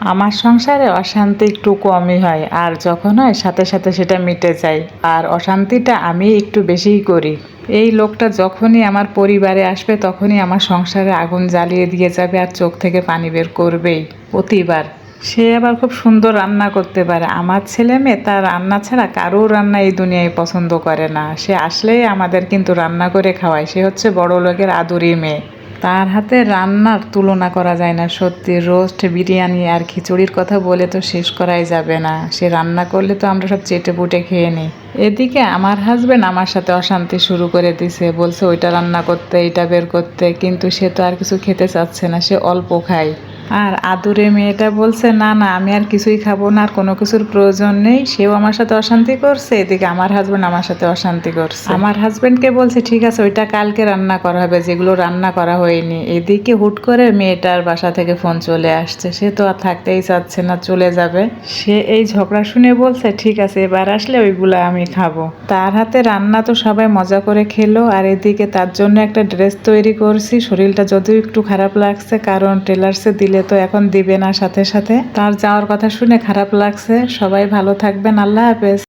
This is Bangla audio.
আমার সংসারে অশান্তি একটু কমই হয়, আর যখন হয় সাথে সাথে সেটা মিটে যায়, আর অশান্তিটা আমি একটু বেশিই করি। এই লোকটা যখনই আমার পরিবারে আসবে, তখনই আমার সংসারে আগুন জ্বালিয়ে দিয়ে যাবে আর চোখ থেকে পানি বের করবেই। প্রতিবার। সে আবার খুব সুন্দর রান্না করতে পারে। আমার ছেলে মেয়ে তার রান্না ছাড়া কারোর রান্না এই দুনিয়ায় পছন্দ করে না। সে আসলেই আমাদের কিন্তু রান্না করে খাওয়ায়। সে হচ্ছে বড় লোকের আদুরি মেয়ে। তার হাতে রান্নার তুলনা করা যায় না, সত্যি। রোস্ট, বিরিয়ানি আর খিচুড়ির কথা বলে তো শেষ করাই যাবে না। সে রান্না করলে তো আমরা সব চেটে পুটে খেয়ে নিই। এদিকে আমার হাজব্যান্ড আমার সাথে অশান্তি শুরু করে দিছে। বলছে, ওইটা রান্না করতে এটা বের করতে। কিন্তু সে তো আর কিছু খেতে চাচ্ছে না, সে অল্প খায়। আর আদুরে মেয়েটা বলছে, না না, আমি আর কিছুই খাব না, আর কোনো কিছুর প্রয়োজন নেই। সেও আমার সাথে অশান্তি করছে, এদিকে আমার হাজবেন্ড আমার সাথে অশান্তি করছে। আমার হাজবেন্ডকে বলছে, ঠিক আছে, ওইটা কালকে রান্না করা হবে, যেগুলো রান্না করা হয়নি। এদিকে হুট করে মেয়েটার বাসা থেকে ফোন চলে আসছে। সে তো আর থাকতেই চাচ্ছে না, চলে যাবে। সে এই ঝগড়া শুনে বলছে, ঠিক আছে, এবার আসলে ওইগুলো আমি খাব। তার হাতে রান্না তো সবাই মজা করে খেলো, আর এদিকে তার জন্য একটা ড্রেস তৈরি করছি। শরীরটা যদিও একটু খারাপ লাগছে, কারণ টেলার্সে দিলে তো এখন দিবে না সাথে সাথে। তার যাওয়ার কথা শুনে খারাপ লাগছে। সবাই ভালো থাকবেন। আল্লাহ হাফেজ।